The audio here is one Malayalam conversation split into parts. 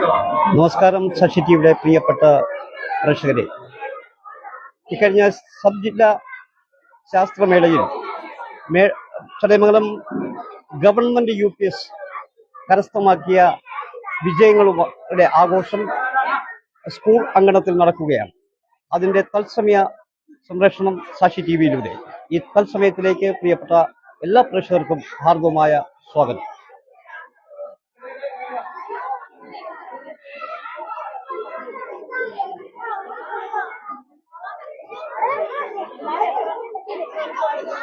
നമസ്കാരം ശശി ടിവിയുടെ പ്രിയപ്പെട്ട പ്രേക്ഷകരെ. ഇക്കഴിഞ്ഞ സബ് ജില്ലാ ശാസ്ത്രമേളയിൽ may Chadayamangalam government U P S കരസ്ഥമാക്കിയ വിജയങ്ങളുടെ ആഘോഷം സ്കൂൾ അങ്കണത്തിൽ നടക്കുകയാണ്. അതിന്റെ തത്സമയ സംരക്ഷണം സാക്ഷി ടി വിയിലൂടെ ഈ തത്സമയത്തിലേക്ക് പ്രിയപ്പെട്ട എല്ലാ പ്രേക്ഷകർക്കും ഹാർദവമായ സ്വാഗതം. ലൈവ്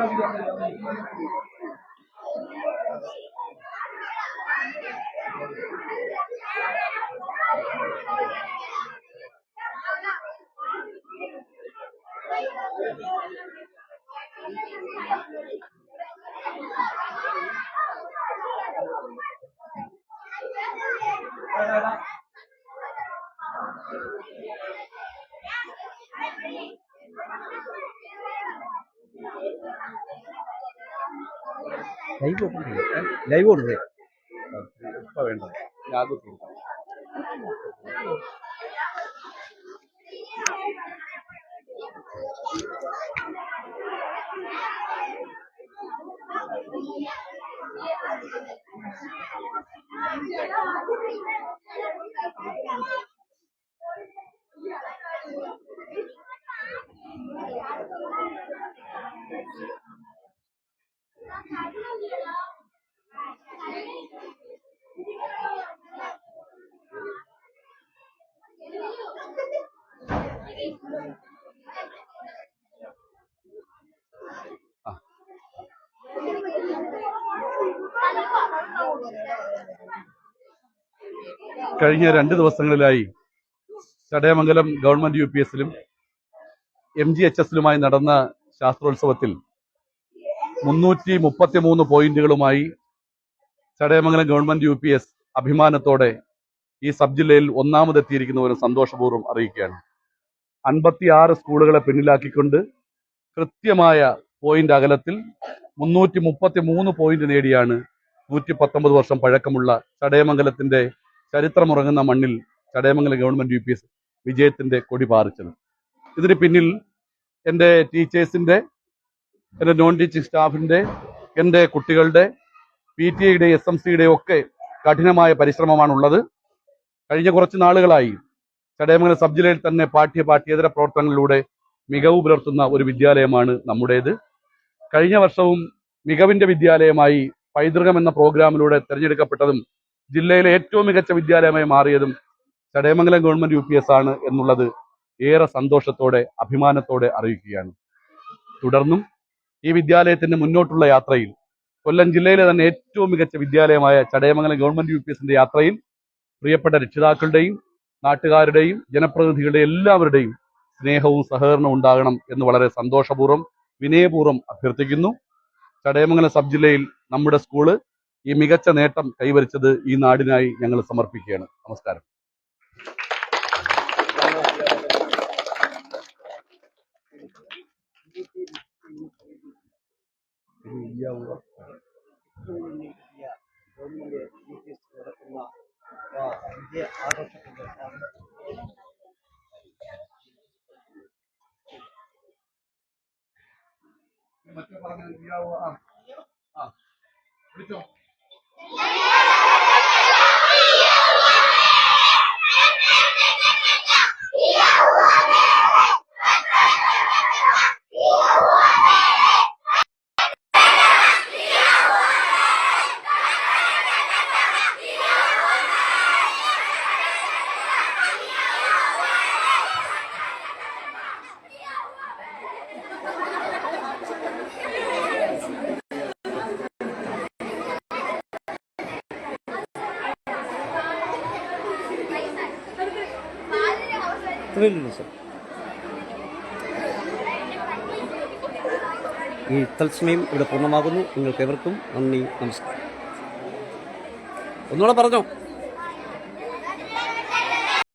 കൊടുക്കണ്ടേ? ലൈവ് കൊടുക്കേ ഇപ്പൊ വേണ്ട 打这里了，打这里，你这都？കഴിഞ്ഞ രണ്ട് ദിവസങ്ങളിലായി ചടയമംഗലം ഗവൺമെന്റ് യു പി എസിലും എം ജി എച്ച് എസിലുമായി നടന്ന ശാസ്ത്രോത്സവത്തിൽ മുന്നൂറ്റി മുപ്പത്തിമൂന്ന് പോയിന്റുകളുമായി Chadayamangalam government U P S അഭിമാനത്തോടെ ഈ സബ് ജില്ലയിൽ ഒന്നാമതെത്തിയിരിക്കുന്നവരും സന്തോഷപൂർവം അറിയിക്കുകയാണ്. അൻപത്തിയാറ് സ്കൂളുകളെ പിന്നിലാക്കിക്കൊണ്ട് കൃത്യമായ പോയിന്റ് അകലത്തിൽ മുന്നൂറ്റി മുപ്പത്തി മൂന്ന് പോയിന്റ് നേടിയാണ് നൂറ്റി പത്തൊമ്പത് വർഷം പഴക്കമുള്ള ചടയമംഗലത്തിന്റെ ചരിത്രമുറങ്ങുന്ന മണ്ണിൽ Chadayamangalam government U P S വിജയത്തിന്റെ കൊടി പാറിച്ചത്. ഇതിന് പിന്നിൽ എന്റെ ടീച്ചേഴ്സിന്റെ എന്റെ നോൺ ടീച്ചിങ് സ്റ്റാഫിന്റെ എന്റെ കുട്ടികളുടെ പി ടി ഐയുടെ എസ് എം സിയുടെ ഒക്കെ കഠിനമായ പരിശ്രമമാണുള്ളത്. കഴിഞ്ഞ കുറച്ച് നാളുകളായി ചടയമംഗലം സബ് ജില്ലയിൽ തന്നെ പാഠ്യ പാഠ്യേതര പ്രവർത്തനങ്ങളിലൂടെ മികവ് പുലർത്തുന്ന ഒരു വിദ്യാലയമാണ് നമ്മുടേത്. കഴിഞ്ഞ വർഷവും മികവിന്റെ വിദ്യാലയമായി പൈതൃകം എന്ന പ്രോഗ്രാമിലൂടെ തെരഞ്ഞെടുക്കപ്പെട്ടതും ജില്ലയിലെ ഏറ്റവും മികച്ച വിദ്യാലയമായി മാറിയതും ചടയമംഗലം ഗവൺമെന്റ് യു ആണ് എന്നുള്ളത് ഏറെ സന്തോഷത്തോടെ അഭിമാനത്തോടെ അറിയിക്കുകയാണ്. തുടർന്നും ഈ വിദ്യാലയത്തിന്റെ മുന്നോട്ടുള്ള യാത്രയിൽ കൊല്ലം ജില്ലയിലെ തന്നെ ഏറ്റവും മികച്ച വിദ്യാലയമായ ചടയമംഗലം ഗവൺമെന്റ് യു പി യാത്രയിൽ പ്രിയപ്പെട്ട രക്ഷിതാക്കളുടെയും നാട്ടുകാരുടെയും ജനപ്രതിനിധികളുടെയും എല്ലാവരുടെയും സ്നേഹവും സഹകരണവും ഉണ്ടാകണം എന്ന് വളരെ സന്തോഷപൂർവം വിനയപൂർവം അഭ്യർത്ഥിക്കുന്നു. ചടയമംഗലം സബ് ജില്ലയിൽ നമ്മുടെ സ്കൂൾ ഈ മികച്ച നേട്ടം കൈവരിച്ചത് ഈ നാടിനായി ഞങ്ങൾ സമർപ്പിക്കുകയാണ്. നമസ്കാരം. മറ്റേ യു പി എസ് നടക്കുന്ന ആ, വിജയ ഇത്രയുള്ളൂ ഈ തത്സമയം ഇവിടെ പൂർണമാകുന്നു. നിങ്ങൾക്ക് എവർക്കും നന്ദി നമസ്കാരം. ഒന്നുകൂടെ പറഞ്ഞോ?